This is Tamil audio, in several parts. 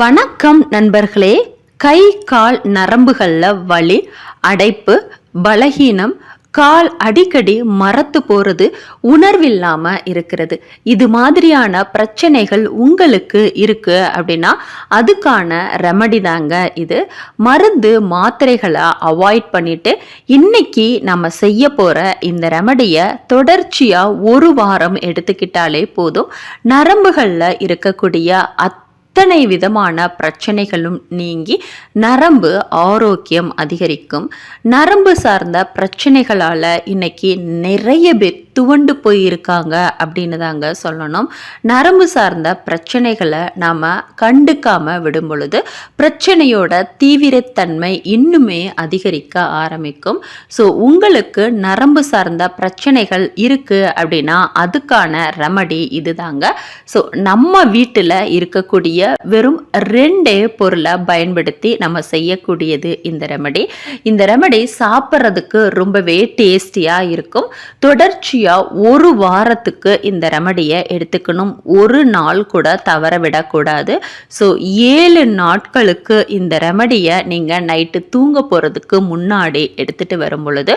வணக்கம் நண்பர்களே. கை கால் நரம்புகளில் வலி அடைப்பு பலகீனம் கால் அடிக்கடி மரத்து போகிறது உணர்வில்லாம இருக்கிறது. இது மாதிரியான பிரச்சனைகள் உங்களுக்கு இருக்கு அப்படின்னா அதுக்கான ரெமடி தாங்க இது. மருந்து மாத்திரைகளை அவாய்ட் பண்ணிட்டு இன்னைக்கு நம்ம செய்ய போற இந்த ரெமடியை தொடர்ச்சியா ஒரு வாரம் எடுத்துக்கிட்டாலே போதும். நரம்புகளில் இருக்கக்கூடிய அத் அத்தனை விதமான பிரச்சனைகளும் நீங்கி நரம்பு ஆரோக்கியம் அதிகரிக்கும். நரம்பு சார்ந்த பிரச்சனைகளால் இன்னைக்கு நிறைய பேர் துவண்டு போயிருக்காங்க அப்படின்னு தாங்க சொல்லணும். நரம்பு சார்ந்த பிரச்சனைகளை நாம் கண்டுக்காம விடும் பொழுது பிரச்சனையோட தீவிரத்தன்மை இன்னுமே அதிகரிக்க ஆரம்பிக்கும். ஸோ உங்களுக்கு நரம்பு சார்ந்த பிரச்சனைகள் இருக்குது அப்படின்னா அதுக்கான ரெமடி இதுதாங்க. ஸோ நம்ம வீட்டில் இருக்கக்கூடிய வெறும் ரெண்டே பொருளை பயன்படுத்தி நம்ம செய்யக்கூடியது இந்த ரெமடி இந்த ரெமடி சாப்பிட்றதுக்கு ரொம்பவே டேஸ்டியாக இருக்கும். தொடர்ச்சியாக ஒரு வாரத்துக்கு இந்த ரெமடியை எடுத்துக்கணும். ஒரு நாள் கூட தவற விடக்கூடாது. ஸோ ஏழு நாட்களுக்கு இந்த ரெமடியை நீங்கள் நைட்டு தூங்க போகிறதுக்கு முன்னாடி எடுத்துகிட்டு வரும் பொழுது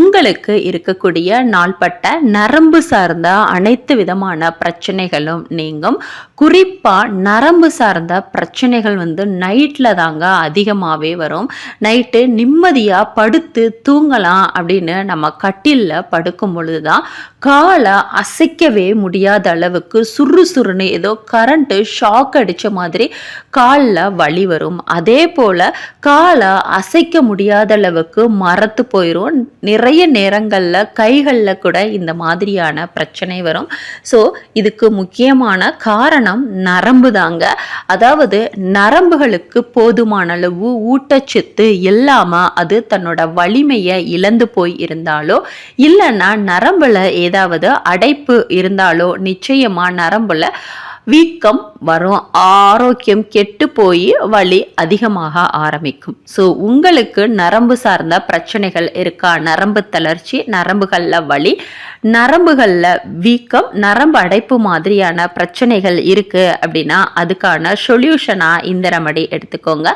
உங்களுக்கு இருக்கக்கூடிய நாள்பட்ட நரம்பு சார்ந்த அனைத்து விதமான பிரச்சனைகளும் நீங்கும். குறிப்பாக நரம்பு சார்ந்த பிரச்சனைகள் வந்து நைட்டில் தாங்க அதிகமாகவே வரும். நைட்டு நிம்மதியாக படுத்து தூங்கலாம் அப்படின்னு நம்ம கட்டிலில் படுக்கும் பொழுது தான் காலை அசைக்கவே முடியாத அளவுக்கு சுறுசுறுன்னு ஏதோ கரண்ட்டு ஷாக் அடித்த மாதிரி காலில் வலி வரும். அதே போல் காலை அசைக்க முடியாத அளவுக்கு மரத்து போயிடும் நிறைய நேரங்களில் கைகளில் கூட இந்த மாதிரியான பிரச்சனை வரும். ஸோ இதுக்கு முக்கியமான காரணம் நரம்பு தாங்க அதாவது நரம்புகளுக்கு போதுமான அளவு ஊட்டச்சத்து இல்லாமல் அது தன்னோட வலிமையை இழந்து போய் இருந்தாலோ இல்லைன்னா நரம்புல ஏதாவது அடைப்பு இருந்தாலோ நிச்சயமா நரம்புல வீக்கம் வரும் ஆரோக்கியம் கெட்டு போய் வலி அதிகமாக ஆரம்பிக்கும். ஸோ உங்களுக்கு நரம்பு சார்ந்த பிரச்சனைகள் இருக்கா? நரம்பு தளர்ச்சி நரம்புகளில் வலி நரம்புகளில் வீக்கம் நரம்பு அடைப்பு மாதிரியான பிரச்சனைகள் இருக்குது அப்படின்னா அதுக்கான சொல்யூஷனாக இந்த ரெமடி எடுத்துக்கோங்க.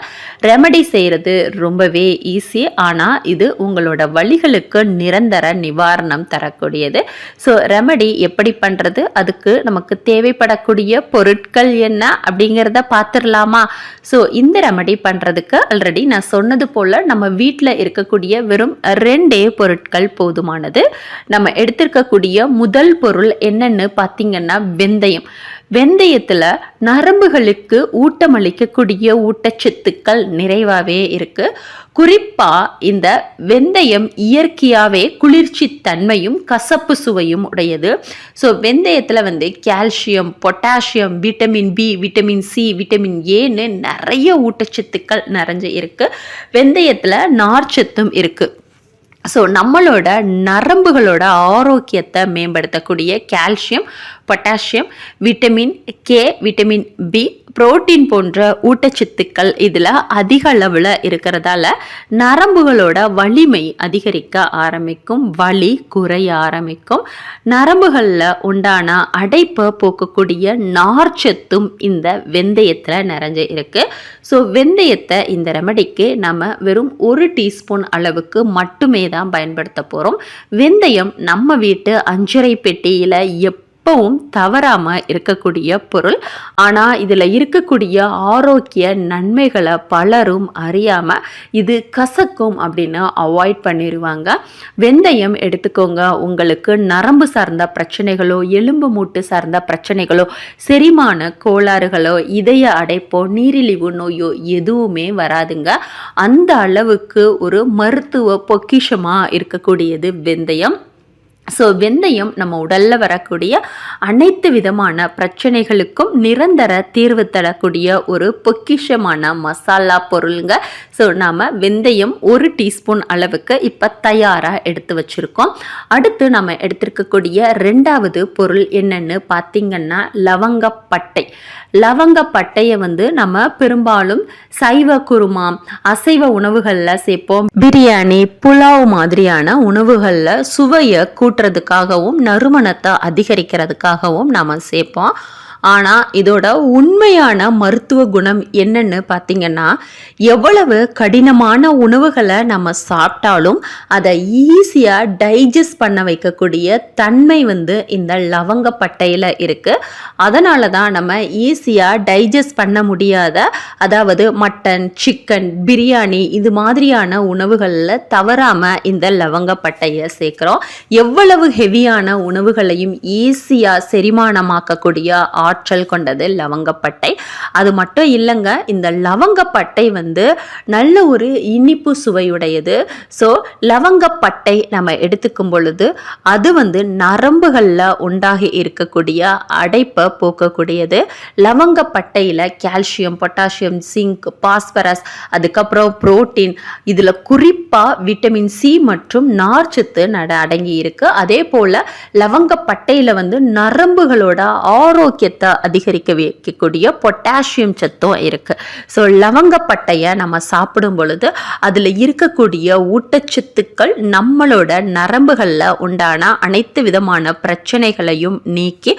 ரெமடி செய்கிறது ரொம்பவே ஈஸி ஆனால் இது உங்களோட வழிகளுக்கு நிரந்தர நிவாரணம் தரக்கூடியது. ஸோ ரெமடி எப்படி பண்ணுறது அதுக்கு நமக்கு தேவைப்படக்கூடிய பொருட்கள் என்ன அப்படிங்கிறத பார்த்துடலாமா? ஸோ இந்த ரெமடி பண்ணுறதுக்கு ஆல்ரெடி நான் சொன்னது போல் நம்ம வீட்டில் இருக்கக்கூடிய வெறும் ரெண்டே பொருட்கள் போதுமானது. நம்ம எடுத்திருக்கக்கூடிய முதல் பொருள் என்னன்னு பார்த்தீங்கன்னா வெந்தயம். வெந்தயத்தில் நரம்புகளுக்கு ஊட்டமளிக்கக்கூடிய ஊட்டச்சத்துக்கள் நிறைவாகவே இருக்கு. குறிப்பாக இந்த வெந்தயம் இயற்கையாகவே குளிர்ச்சி தன்மையும் கசப்பு சுவையும் உடையது. ஸோ வெந்தயத்தில் வந்து calcium potassium vitamin B vitamin C vitamin ஏன்னு நிறைய ஊட்டச்சத்துக்கள் நிறைஞ்சு இருக்குது வெந்தயத்தில் நார்ச்சத்தும் இருக்குது ஸோ நம்மளோட நரம்புகளோட ஆரோக்கியத்தை மேம்படுத்தக்கூடிய calcium potassium vitamin K vitamin B protein போன்ற ஊட்டச்சத்துக்கள் இதில் அதிக அளவில் இருக்கிறதால நரம்புகளோட வலிமை அதிகரிக்க ஆரம்பிக்கும் வலி குறைய ஆரம்பிக்கும். நரம்புகளில் உண்டான அடைப்பை போக்கக்கூடிய நார்ச்சத்தும் இந்த வெந்தயத்தில் நிறைஞ்சு இருக்குது ஸோ வெந்தயத்தை இந்த ரெமடிக்கு நம்ம வெறும் ஒரு டீஸ்பூன் அளவுக்கு மட்டுமே தான் பயன்படுத்த போகிறோம் வெந்தயம் நம்ம வீட்டு அஞ்சரை பெட்டியில் எப் எப்பவும் தவறாமல் இருக்கக்கூடிய பொருள். ஆனால் இதில் இருக்கக்கூடிய ஆரோக்கிய நன்மைகளை பலரும் அறியாமல் இது கசக்கும் அப்படின்னு அவாய்ட் பண்ணிடுவாங்க வெந்தயம் எடுத்துக்கோங்க. உங்களுக்கு நரம்பு சார்ந்த பிரச்சனைகளோ எலும்பு மூட்டு சார்ந்த பிரச்சனைகளோ செரிமான கோளாறுகளோ இதய அடைப்போ நீரிழிவு நோயோ எதுவுமே வராதுங்க. அந்த அளவுக்கு ஒரு மருத்துவ பொக்கிஷமாக இருக்கக்கூடியது வெந்தயம். ஸோ வெந்தயம் நம்ம உடலில் வரக்கூடிய அனைத்து விதமான பிரச்சனைகளுக்கும் நிரந்தர தீர்வு தரக்கூடிய ஒரு பொக்கிஷமான மசாலா பொருளுங்க. ஸோ நாம் வெந்தயம் ஒரு டீஸ்பூன் அளவுக்கு இப்போ தயாராக எடுத்து வச்சுருக்கோம். அடுத்து நம்ம எடுத்திருக்கக்கூடிய ரெண்டாவது பொருள் என்னென்னு பார்த்திங்கன்னா லவங்கப்பட்டை லவங்கப்பட்டையை வந்து நம்ம பெரும்பாலும் சைவ குருமா அசைவ உணவுகளில் சேர்ப்போம். பிரியாணி புலாவ் மாதிரியான உணவுகளில் சுவையை கூட்டுறதுக்காகவும் நறுமணத்தை அதிகரிக்கிறதுக்காகவும் நாம் சேர்ப்போம். ஆனால் இதோட உண்மையான மருத்துவ குணம் என்னன்னு பார்த்தீங்கன்னா எவ்வளவு கடினமான உணவுகளை நம்ம சாப்பிட்டாலும் அதை ஈஸியாக டைஜஸ்ட் பண்ண வைக்கக்கூடிய தன்மை வந்து இந்த லவங்கப்பட்டையில் இருக்குது அதனால தான் நம்ம ஈஸியாக டைஜஸ்ட் பண்ண முடியாத அதாவது மட்டன் சிக்கன் பிரியாணி இது மாதிரியான உணவுகளில் தவறாமல் இந்த லவங்கப்பட்டையை சேர்க்குறோம். எவ்வளவு ஹெவியான உணவுகளையும் ஈஸியாக செரிமானமாக்கக்கூடிய ஆற்றல் கொண்டது லவங்கப்பட்டை. அது மட்டும் இல்லைங்க இந்த லவங்கப்பட்டை வந்து நல்ல ஒரு இனிப்பு சுவையுடையது. ஸோ லவங்கப்பட்டை நம்ம எடுத்துக்கும் பொழுது அது வந்து நரம்புகளில் உண்டாகி இருக்கக்கூடிய அடைப்பை போக்கக்கூடியது. லவங்கப்பட்டையில் கால்சியம் பொட்டாசியம் சிங்க் பாஸ்பரஸ் அதுக்கப்புறம் புரோட்டீன் இதில் குறிப்பாக விட்டமின் சி மற்றும் நார்ச்சத்து நட அடங்கி இருக்கு. அதே போல் லவங்கப்பட்டையில் வந்து நரம்புகளோட ஆரோக்கியத்தை அதிகரிக்க வைக்கக்கூடிய பொட்டாசியம் சத்தும் இருக்குது ஸோ லவங்கப்பட்டையை நம்ம சாப்பிடும் பொழுது அதில் இருக்கக்கூடிய ஊட்டச்சத்துக்கள் நம்மளோட நரம்புகளில் உண்டான அனைத்து விதமான பிரச்சனைகளையும் நீக்கி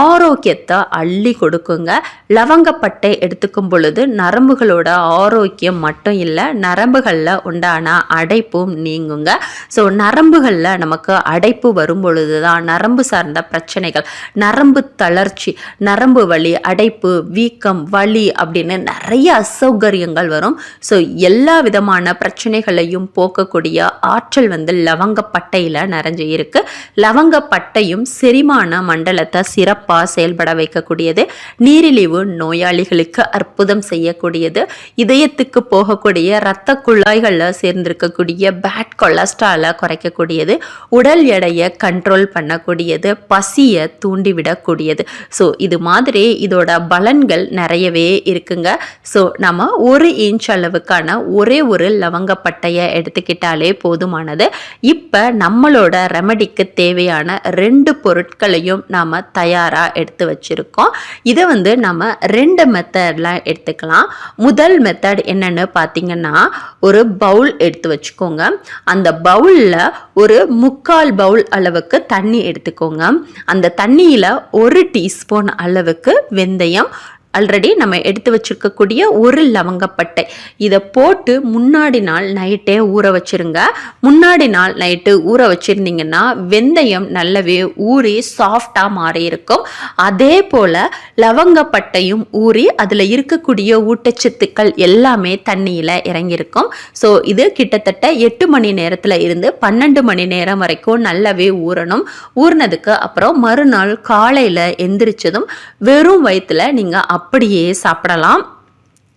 ஆரோக்கியத்தை அள்ளி கொடுக்குங்க. லவங்கப்பட்டை எடுத்துக்கும் பொழுது நரம்புகளோட ஆரோக்கியம் மட்டும் இல்லை நரம்புகளில் உண்டான அடைப்பும் நீங்குங்க. ஸோ நரம்புகளில் நமக்கு அடைப்பு வரும் பொழுது தான் நரம்பு சார்ந்த பிரச்சனைகள் நரம்பு தளர்ச்சி நரம்பு வலி அடைப்பு வீக்கம் வலி அப்படின்னு நிறைய அசௌகரியங்கள் வரும். ஸோ எல்லா விதமான பிரச்சனைகளையும் போக்கக்கூடிய ஆற்றல் வந்து லவங்கப்பட்டையில் நிறைஞ்சு இருக்கு. லவங்கப்பட்டையும் செரிமான மண்டலத்தை சிறப்பாக செயல்பட வைக்கக்கூடியது. நீரிழிவு நோயாளிகளுக்கு அற்புதம் செய்யக்கூடியது. இதயத்துக்கு போகக்கூடிய இரத்த குழாய்களில் சேர்ந்திருக்கக்கூடிய பேட் கொலஸ்ட்ராலை குறைக்கக்கூடியது. உடல் எடையை கண்ட்ரோல் பண்ணக்கூடியது. பசியை தூண்டிவிடக்கூடியது. ஸோ இது மாதிரி இதோட பலன்கள் நிறையவே இருக்குங்க. ஸோ நம்ம ஒரு இன்ச் அளவுக்கான ஒரே ஒரு லவங்கப்பட்டையை எடுத்துக்கிட்டாலே போதுமானது. இப்போ நம்மளோட ரெமடிக்கு தேவையான ரெண்டு பொருட்களையும் நாம் தயாராக எடுத்து வச்சுருக்கோம். இதை வந்து நம்ம ரெண்டு மெத்தட்லாம் எடுத்துக்கலாம். முதல் மெத்தட் என்னன்னு பார்த்தீங்கன்னா ஒரு பவுல் எடுத்து வச்சுக்கோங்க. அந்த பவுலில் ஒரு முக்கால் பவுல் அளவுக்கு தண்ணி எடுத்துக்கோங்க. அந்த தண்ணியில் ஒரு டீஸ்பூன் அளவுக்கு வெந்தயம் ஆல்ரெடி நம்ம எடுத்து வச்சுருக்கக்கூடிய ஒரு லவங்கப்பட்டை. இதை போட்டு முன்னாடி நாள் நைட்டே ஊற வச்சுருங்க. முன்னாடி நாள் நைட்டு ஊற வச்சுருந்தீங்கன்னா வெந்தயம் நல்லாவே ஊறி சாஃப்டாக மாறி இருக்கும் அதே போல் லவங்கப்பட்டையும் ஊறி அதில் இருக்கக்கூடிய ஊட்டச்சத்துக்கள் எல்லாமே தண்ணியில் இறங்கியிருக்கும். ஸோ இது கிட்டத்தட்ட எட்டு மணி நேரத்தில் இருந்து பன்னெண்டு மணி நேரம் வரைக்கும் நல்லாவே ஊறணும். ஊறினதுக்கு அப்புறம் மறுநாள் காலையில் எந்திரிச்சதும் வெறும் வயிற்றுல நீங்கள் அப்படியே சாப்பிடலாம்.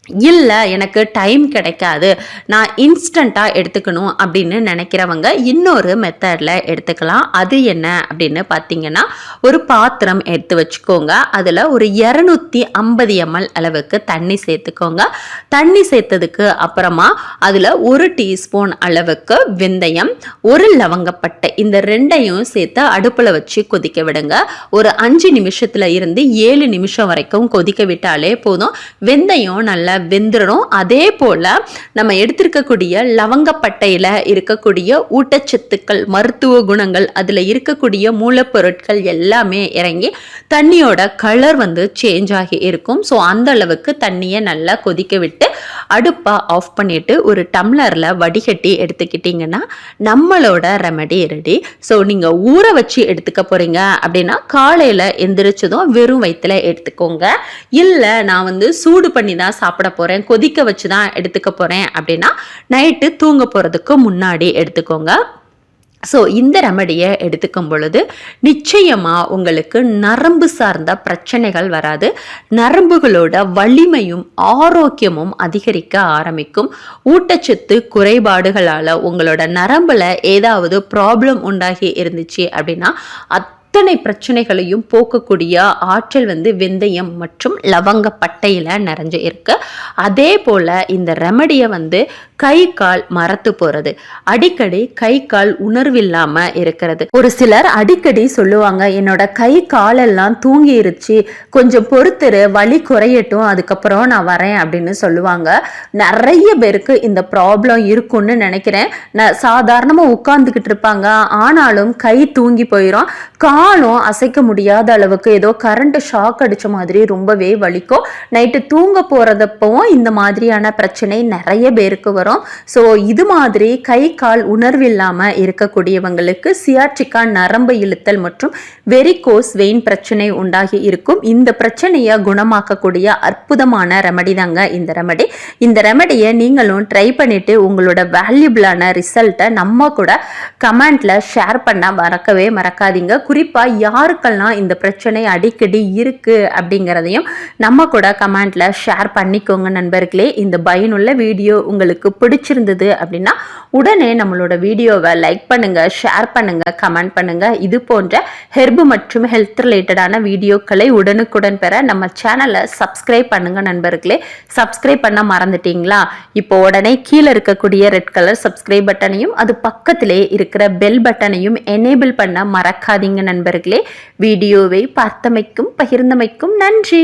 இல்லை எனக்கு டைம் கிடைக்காது. நான் இன்ஸ்டண்ட்டாக எடுத்துக்கணும் அப்படின்னு நினைக்கிறவங்க இன்னொரு மெத்தடில் எடுத்துக்கலாம். அது என்ன அப்படின்னு பார்த்தீங்கன்னா ஒரு பாத்திரம் எடுத்து வச்சுக்கோங்க. அதில் ஒரு இரநூத்தி ஐம்பது எம்எல் அளவுக்கு தண்ணி சேர்த்துக்கோங்க. தண்ணி சேர்த்ததுக்கு அப்புறமா அதில் ஒரு டீஸ்பூன் அளவுக்கு வெந்தயம் ஒரு லவங்கப்பட்டை இந்த ரெண்டையும் சேர்த்து அடுப்பில் வச்சு கொதிக்க விடுங்க. ஒரு அஞ்சு நிமிஷத்தில் இருந்து ஏழு நிமிஷம் வரைக்கும் கொதிக்க விட்டாலே போதும். வெந்தயம் நல்லா வெந்துடணும் அதே போல் நம்ம எடுத்திருக்கக்கூடிய லவங்கப்பட்டையில் இருக்கக்கூடிய ஊட்டச்சத்துக்கள் மருத்துவ குணங்கள் அதில் இருக்கக்கூடிய மூலப்பொருட்கள் எல்லாமே இறங்கி தண்ணியோட கலர் வந்து சேஞ்ச் ஆகி இருக்கும். ஸோ அந்த அளவுக்கு தண்ணியை நல்லா கொதிக்க விட்டு அடுப்பை ஆஃப் பண்ணிட்டு ஒரு டம்ளரில் வடிகட்டி எடுத்துக்கிட்டிங்கன்னா நம்மளோட ரெமடி ரெடி ஸோ நீங்கள் ஊற வச்சு எடுத்துக்க போகிறீங்க அப்படின்னா காலையில் எந்திரிச்சதும் வெறும் வயிற்றுல எடுத்துக்கோங்க. இல்லை நான் வந்து சூடு பண்ணி தான் சாப்பிட போகிறேன் கொதிக்க வச்சு தான் எடுத்துக்க போகிறேன் அப்படின்னா நைட்டு தூங்க போகிறதுக்கு முன்னாடி எடுத்துக்கோங்க. ஸோ இந்த ரெமடியை எடுத்துக்கும் பொழுது நிச்சயமாக உங்களுக்கு நரம்பு சார்ந்த பிரச்சனைகள் வராது. நரம்புகளோட வலிமையும் ஆரோக்கியமும் அதிகரிக்க ஆரம்பிக்கும். ஊட்டச்சத்து குறைபாடுகளால் உங்களோட நரம்பில் ஏதாவது ப்ராப்ளம் உண்டாகி இருந்துச்சு அப்படின்னா அத்தனை பிரச்சனைகளையும் போக்கக்கூடிய ஆற்றல் வந்து வெந்தயம் மற்றும் லவங்க பட்டையில் நிறைஞ்சு இருக்கு. அதே போல் இந்த ரெமடியை வந்து கை கால் மரத்து போறது. அடிக்கடி கை கால் உணர்வில்லாம இருக்கிறது. ஒரு சிலர் அடிக்கடி சொல்லுவாங்க என்னோட கை காலெல்லாம் தூங்கிருச்சு. கொஞ்சம் பொறுத்துரு வலி குறையட்டும் அதுக்கப்புறம் நான் வரேன் அப்படின்னு சொல்லுவாங்க. நிறைய பேருக்கு இந்த ப்ராப்ளம் இருக்கும்னு நினைக்கிறேன். நான் சாதாரணமாக உட்காந்துக்கிட்டு இருப்பாங்க. ஆனாலும் கை தூங்கி போயிடும் காலும் அசைக்க முடியாத அளவுக்கு ஏதோ கரண்ட் ஷாக் அடிச்ச மாதிரி ரொம்பவே வலிக்கும். நைட்டு தூங்க போறதப்பவும் இந்த மாதிரியான பிரச்சனை நிறைய பேருக்கு வரும். ஸோ இது மாதிரி கை கால் உணர்வில்லாமல் இருக்கக்கூடியவங்களுக்கு சியாட்சிக்கா நரம்பு இழுத்தல் மற்றும் வெரிகோஸ் வெயின் பிரச்சனை உண்டாகி இருக்கும். இந்த பிரச்சனையை குணமாக்கக்கூடிய அற்புதமான ரெமடி தாங்க இந்த ரெமடி இந்த ரெமடியை நீங்களும் ட்ரை பண்ணிட்டு உங்களோட வேல்யூபிளான ரிசல்ட்டை நம்ம கூட கமெண்ட்ல ஷேர் பண்ண மறக்கவே மறக்காதீங்க. குறிப்பாக யாருக்கெல்லாம் இந்த பிரச்சனை அடிக்கடி இருக்கு அப்படிங்கிறதையும் நம்ம கூட கமெண்ட்ல ஷேர் பண்ணிக்கோங்க நண்பர்களே. இந்த பயனுள்ள வீடியோ உங்களுக்கு பிடிச்சிருந்தது அப்படின்னா உடனே நம்மளோட வீடியோவை லைக் பண்ணுங்க ஷேர் பண்ணுங்க கமெண்ட் பண்ணுங்க. இது போன்ற ஹெர்பு மற்றும் ஹெல்த் ரிலேட்டடான வீடியோக்களை உடனுக்குடன் பெற நம்ம சேனலை சப்ஸ்கிரைப் பண்ணுங்க நண்பர்களே. சப்ஸ்கிரைப் பண்ண மறந்துட்டீங்களா? இப்போ உடனே கீழே இருக்கக்கூடிய ரெட் கலர் சப்ஸ்கிரைப் பட்டனையும் அது பக்கத்திலே இருக்கிற பெல் பட்டனையும் எனேபிள் பண்ண மறக்காதீங்க நண்பர்களே. வீடியோவை பார்த்தமைக்கும் பகிர்ந்தமைக்கும் நன்றி.